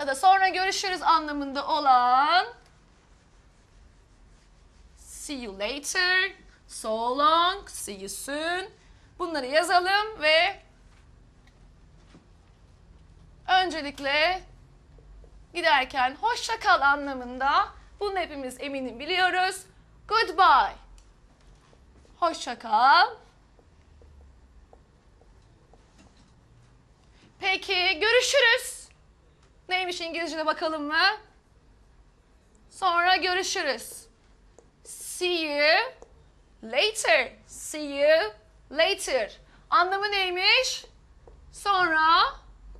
ya da sonra görüşürüz anlamında olan see you later, so long, see you soon. Bunları yazalım ve öncelikle giderken hoşça kal anlamında bunu hepimiz eminim biliyoruz. Goodbye. Hoşça kal. Peki görüşürüz. Neymiş İngilizce'de bakalım mı? Sonra görüşürüz. See you later. See you later. Anlamı neymiş? Sonra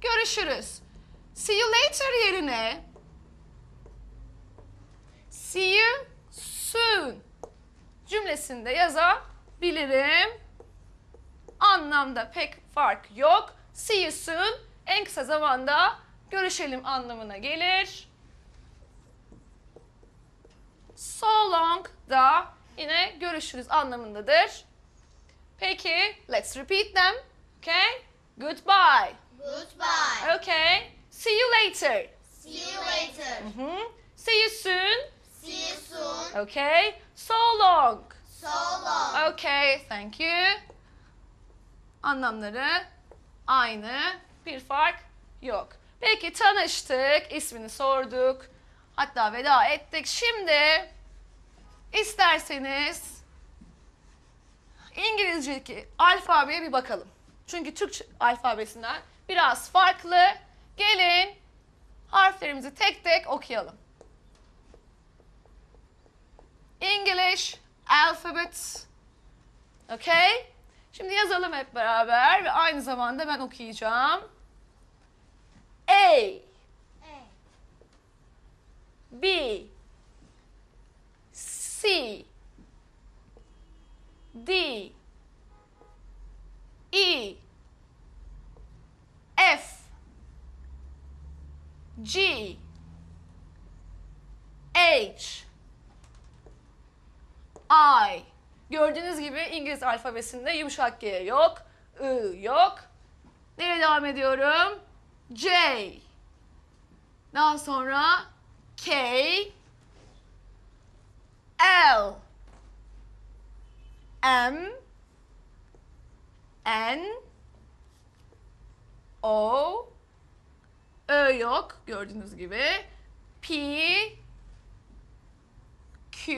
görüşürüz. See you later yerine see you soon cümlesinde yazabilirim. Anlamda pek fark yok. See you soon en kısa zamanda görüşelim anlamına gelir. So long da yine görüşürüz anlamındadır. Peki, let's repeat them. Okay? Goodbye. Goodbye. Okay. See you later. See you later. Mhm. See you soon. See you soon. Okay. So long. So long. Okay, thank you. Anlamları aynı. Bir fark yok. Peki tanıştık, ismini sorduk. Hatta veda ettik. Şimdi isterseniz İngilizce'deki alfabeye bir bakalım. Çünkü Türkçe alfabesinden biraz farklı. Gelin harflerimizi tek tek okuyalım. English alphabet. Okay? Şimdi yazalım hep beraber ve aynı zamanda ben okuyacağım. A, B, C, D, E, F, G, H, I. Gördüğünüz gibi İngiliz alfabesinde yumuşak G yok, I yok. Nereye devam ediyorum? J. Daha sonra K, L, M, N, O, Ö yok gördüğünüz gibi. P, Q,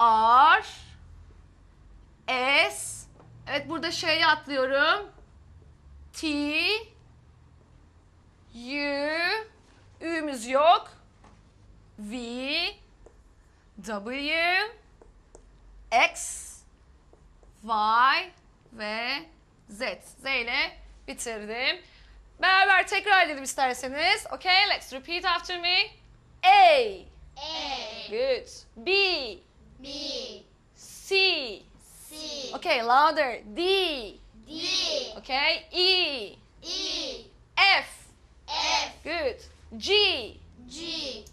R, S, evet burada şeyi atlıyorum. T, U, Ü'müz yok. V, W, X, Y ve Z. Z ile bitirdim. Beraber tekrar edelim isterseniz. Okay, let's repeat after me. A, A. good. B, B. C, C. okay, louder. D, D. okay, E, E. F, F. good. G, G.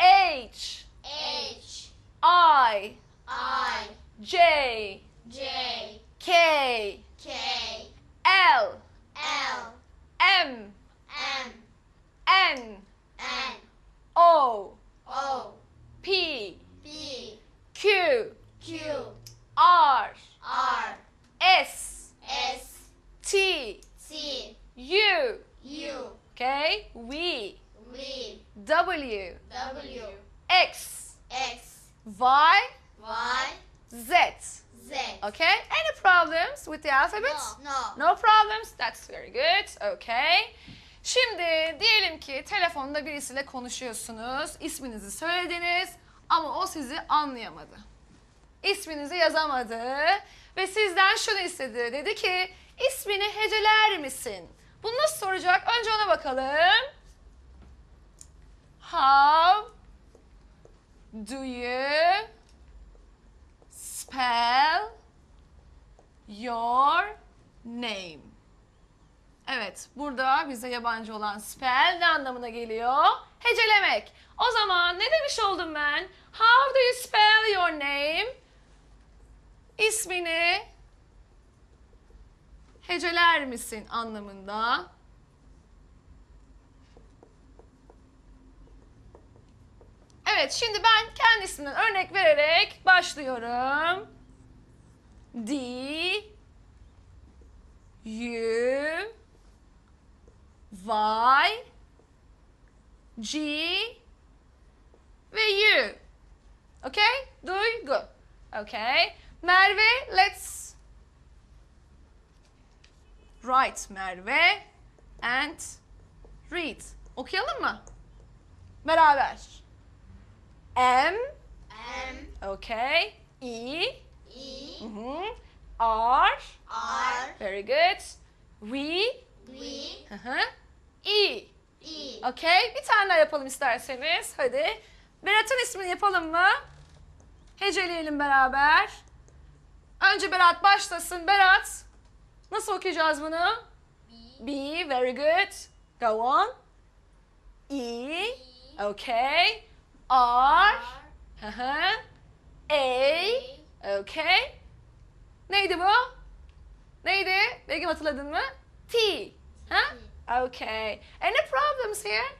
H, H. I, I. J, J. K, K. L, L. M, M. N, N. O, O. P, P. Q, Q. R, R. S, S. T, T. U, U. okay, V, V. W, W. X, X. Y, Y. Z. Z. Okay, any problems with the alphabets? No. No problems. That's very good. Okay. Şimdi diyelim ki telefonda birisiyle konuşuyorsunuz. isminizi söylediniz ama o sizi anlayamadı. İsminizi yazamadı ve sizden şunu istedi. Dedi ki ismini heceler misin? Bunu nasıl soracak? Önce ona bakalım. How do you spell your name? Evet, burada bize yabancı olan spell ne anlamına geliyor? Hecelemek. O zaman ne demiş oldum ben? How do you spell your name? İsmini heceler misin anlamında Evet şimdi ben kendisinden örnek vererek başlıyorum. D U Y G ve U. Okay? Duygu. Okay? Merve, let's write Merve and read. Okuyalım mı? Beraber. M, M okay. E, E mhm, R, R very good. V, V hı hı, E. E Okay, bir tane daha yapalım isterseniz. Hadi. Berat'ın ismini yapalım mı? Heceleyelim beraber. Önce Berat başlasın. Berat, nasıl okuyacağız bunu? B B, very good. Go on. E, okay. R, hı hı. A, okay. Neydi bu? Neydi? Begüm hatırladın mı? T. Ha? Okay. Any problems here?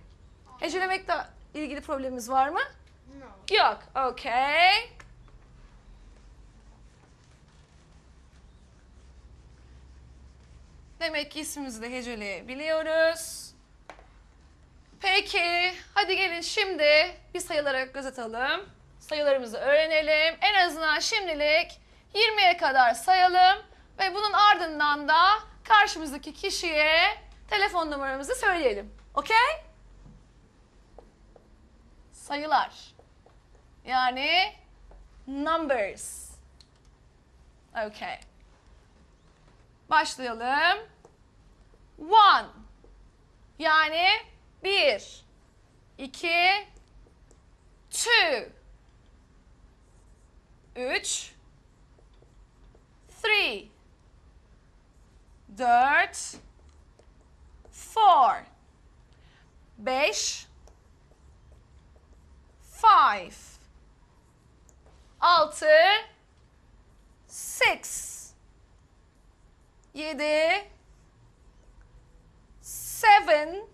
Hecelemekle ilgili problemimiz var mı? No Yok. Okay. Demek ki ismimizi de heceleyebiliyoruz. Peki, hadi gelin şimdi bir sayılara göz atalım. Sayılarımızı öğrenelim. En azından şimdilik 20'ye kadar sayalım ve bunun ardından da karşımızdaki kişiye telefon numaramızı söyleyelim. Okey? Sayılar. Yani numbers. Okay. Başlayalım. One. Yani bir. iki, Two. Üç. Three. Dört. Four. Beş. Five. Altı. Six. Yedi. Seven.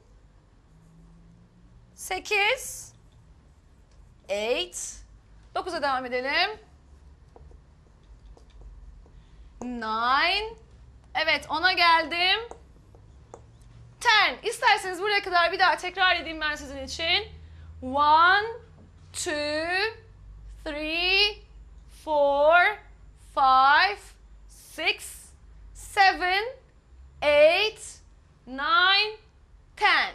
Sekiz. Eight. Dokuza devam edelim. Nine. Evet ona geldim. Ten. İsterseniz buraya kadar bir daha tekrar edeyim ben sizin için. One, two, three, four, five, six, seven, eight, nine, ten.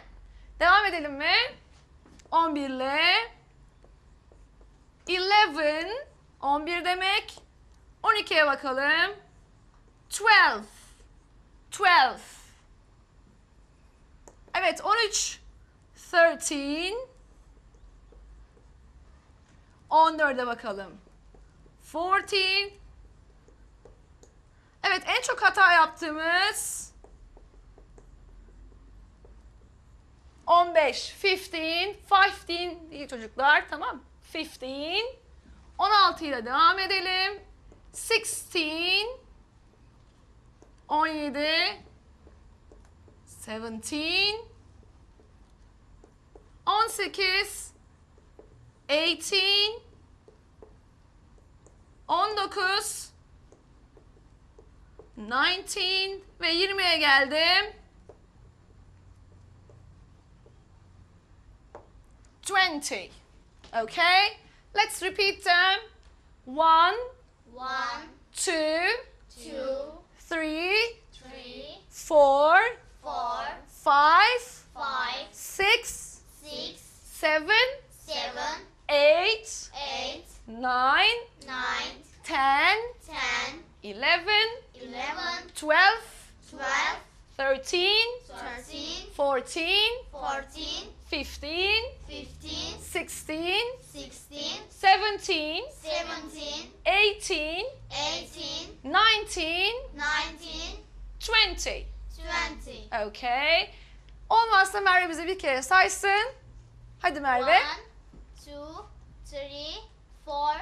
Devam edelim mi? 11 ile 11, 11 demek. 12'ye bakalım. 12, 12. Evet 13, 13. 14'e bakalım. 14. Evet en çok hata yaptığımız 15, 15, 15 değil çocuklar tamam. 15. 16 ile devam edelim. 16 17 17 18 18 19 19 ve 20'ye geldim. 20. Okay? Let's repeat them. One, One two, Two three, Three four, Four five, Five six, Six seven, Seven eight, Eight nine, Nine ten, Ten eleven, Eleven twelve, Twelve thirteen, Thirteen fourteen, Fourteen fifteen, Fifteen sixteen, Sixteen seventeen, Seventeen eighteen, Eighteen nineteen, Nineteen twenty. Twenty Okay. Olmazsa Merve bize bir kere saysın. Hadi Merve. One, two, three, four,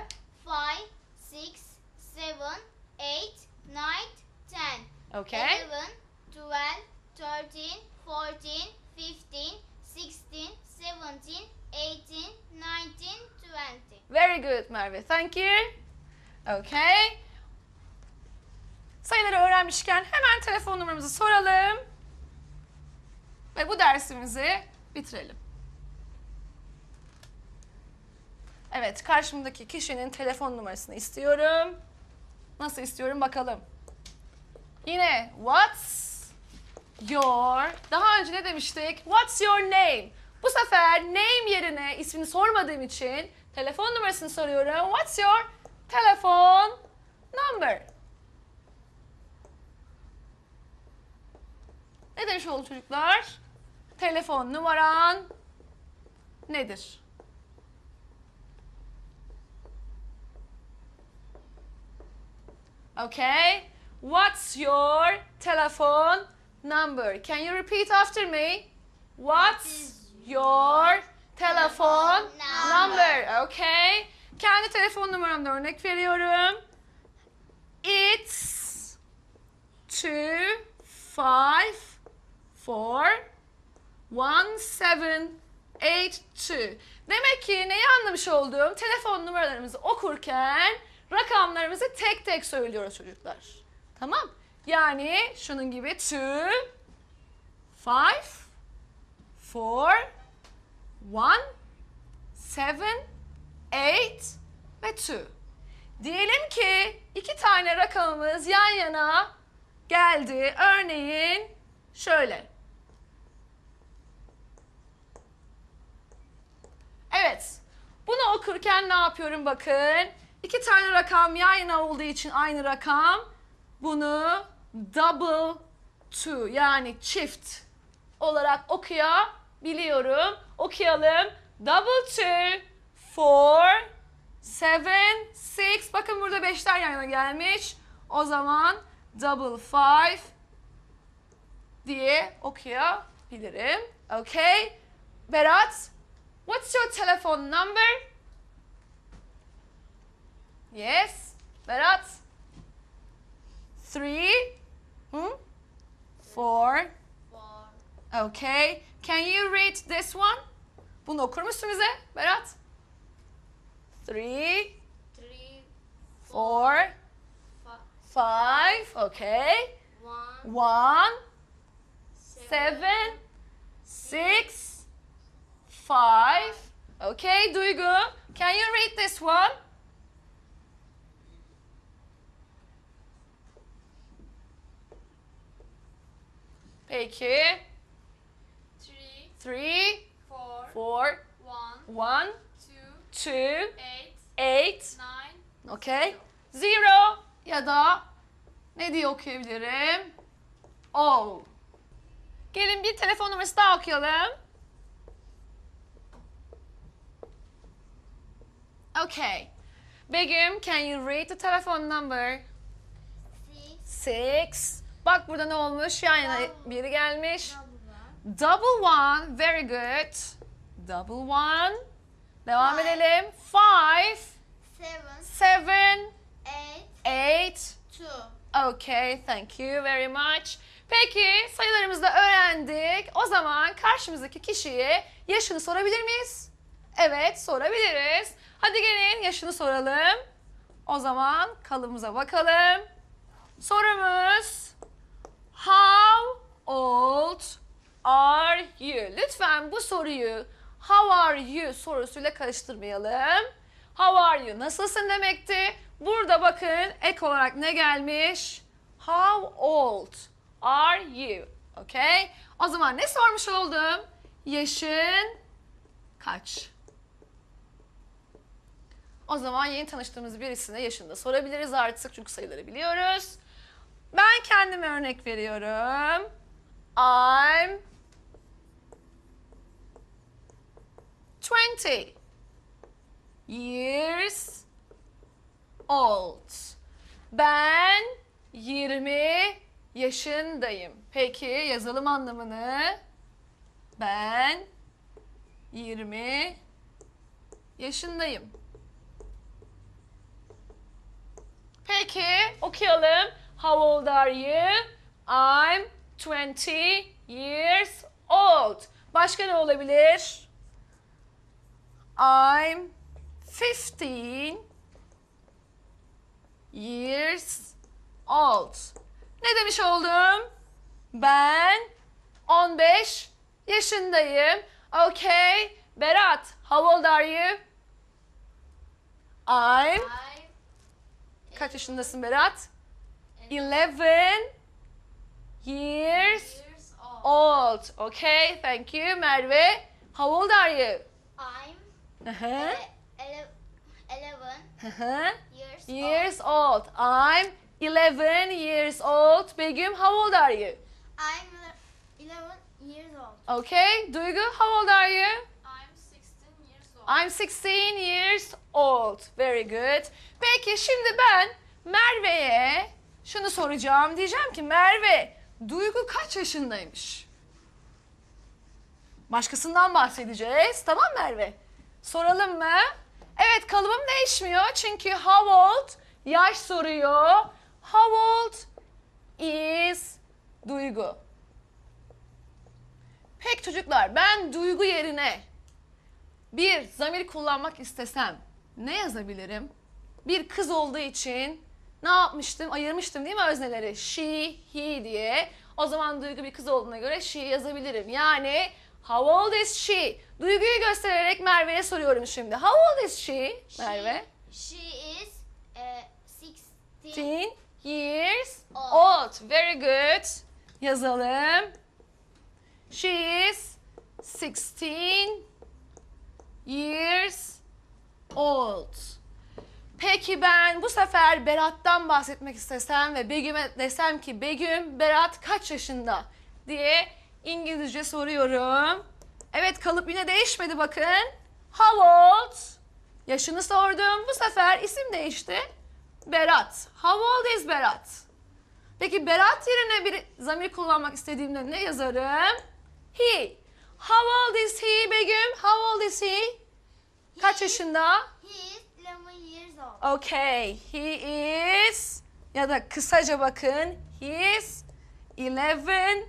five, six, seven, eight, nine, ten. Okay. Eleven, twelve, thirteen, fourteen, fifteen, sixteen, seventeen, eighteen, nineteen, good Merve. Thank you. Okay. Sayıları öğrenmişken hemen telefon numaramızı soralım. Ve bu dersimizi bitirelim. Evet, karşımdaki kişinin telefon numarasını istiyorum. Nasıl istiyorum bakalım. Yine what's your daha önce ne demiştik? What's your name? Bu sefer name yerine ismini sormadığım için telefon numarasını soruyorum. What's your telephone number? Ne demiş oldu çocuklar? Telefon numaran nedir? Okay. What's your telephone number? Can you repeat after me? What's your telephone number? Okay. Kendi telefon numaramda örnek veriyorum. It's two five four one seven eight two. Demek ki neyi anlamış oldum? Telefon numaralarımızı okurken rakamlarımızı tek tek söylüyoruz çocuklar. Tamam? Yani şunun gibi two, five, four, one, seven, eight ve two. Diyelim ki iki tane rakamımız yan yana geldi. Örneğin şöyle. Evet. Bunu okurken ne yapıyorum bakın. İki tane rakam yan yana olduğu için aynı rakam. Bunu double two yani çift olarak okuyabiliyorum. Okuyalım. Double two, four, seven, six. Bakın burada beşler yan yana gelmiş. O zaman double five diye okuyabilirim. Okay. Berat, what's your telephone number? Yes. Berat. Three. Hmm? Four. Okay. Can you read this one? Bunu okur musun bize Berat? Three, Three. four, Fi- five. Okay. One. One, seven, six, five. Okay, Duygu. Can you read this one? Peki. Three. Three, Four. four, One. one, Two. two, Eight. eight. Nine. Okay. Zero ya da ne diye okuyabilirim? O. Gelin bir telefon numarası daha okuyalım. Okay. Begüm, can you read the telephone number? Six. Six. Bak burada ne olmuş? Yan yana biri gelmiş. Double one. Very good. Double one. Devam Five. edelim. Five, Seven. seven, Eight. eight, Two. Okay, thank you very much. Peki sayılarımızı da öğrendik. O zaman karşımızdaki kişiye yaşını sorabilir miyiz? Evet, sorabiliriz. Hadi gelin yaşını soralım. O zaman kalımıza bakalım. Sorumuz How old are you? Lütfen bu soruyu How are you sorusuyla karıştırmayalım. How are you? Nasılsın demekti. Burada bakın ek olarak ne gelmiş? How old are you? Okay? O zaman ne sormuş oldum? Yaşın kaç? O zaman yeni tanıştığımız birisine yaşını da sorabiliriz artık çünkü sayıları biliyoruz. Ben kendime örnek veriyorum. I'm 20 years old. Ben 20 yaşındayım. Peki yazalım anlamını. Ben 20 yaşındayım. Peki okuyalım. How old are you? I'm 20 years old. Başka ne olabilir? I'm 15 years old. Ne demiş oldum? Ben 15 yaşındayım. Okay. Berat, how old are you? I'm I'm Kaç yaşındasın Berat? 11 years old. old. Okay, thank you. Merve, how old are you? I'm Hı hı, ele- ele- eleven hı hı. years, years old. I'm 11 years old. Begüm, how old are you? old. I'm ele- eleven years old. Okay, Duygu, how old are you? I'm sixteen years old. I'm 16 years old. Very good. Peki şimdi ben Merve'ye şunu soracağım. Diyeceğim ki Merve, Duygu kaç yaşındaymış? Başkasından bahsedeceğiz. Tamam Merve? Soralım mı? Evet kalıbım değişmiyor. Çünkü how old yaş soruyor. How old is Duygu? Peki çocuklar ben Duygu yerine bir zamir kullanmak istesem ne yazabilirim? Bir kız olduğu için ne yapmıştım? Ayırmıştım değil mi özneleri? She, he diye. O zaman Duygu bir kız olduğuna göre she yazabilirim. Yani how old is she? Duyguyu göstererek Merve'ye soruyorum şimdi. How old is she? Merve. She is uh, sixteen. 16 years Old. old. Very good. Yazalım. She is 16 years old. Peki ben bu sefer Berat'tan bahsetmek istesem ve Begüm'e desem ki Begüm, Berat kaç yaşında diye İngilizce soruyorum. Evet kalıp yine değişmedi bakın. How old? Yaşını sordum. Bu sefer isim değişti. Berat. How old is Berat? Peki Berat yerine bir zamir kullanmak istediğimde ne yazarım? He. How old is he Begüm? How old is he? Kaç yaşında? He is. Okay. He is ya da kısaca bakın. He is 11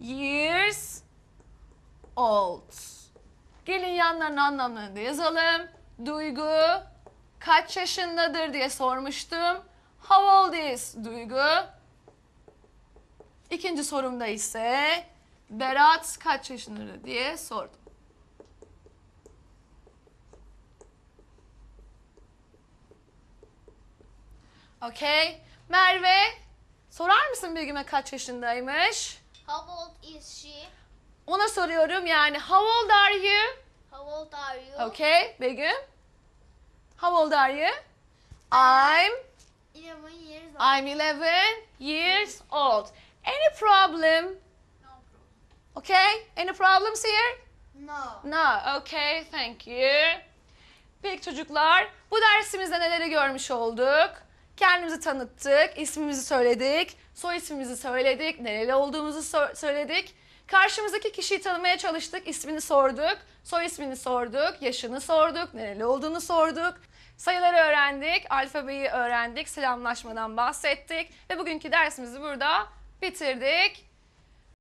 years old. Gelin yanlarının anlamlarını da yazalım. Duygu kaç yaşındadır diye sormuştum. How old is Duygu? İkinci sorumda ise Berat kaç yaşındadır diye sordum. Okay. Merve, sorar mısın Begüm'e kaç yaşındaymış? How old is she? Ona soruyorum yani how old are you? How old are you? Okay, Begüm. How old are you? I'm Eleven years old. I'm 11 years old. Any problem? no problem. Okay? Any problems here? No. No. Okay, thank you. Peki çocuklar, bu dersimizde neleri görmüş olduk? Kendimizi tanıttık, ismimizi söyledik, soy ismimizi söyledik, nereli olduğumuzu so- söyledik. Karşımızdaki kişiyi tanımaya çalıştık, ismini sorduk, soy ismini sorduk, yaşını sorduk, nereli olduğunu sorduk. Sayıları öğrendik, alfabeyi öğrendik, selamlaşmadan bahsettik ve bugünkü dersimizi burada bitirdik.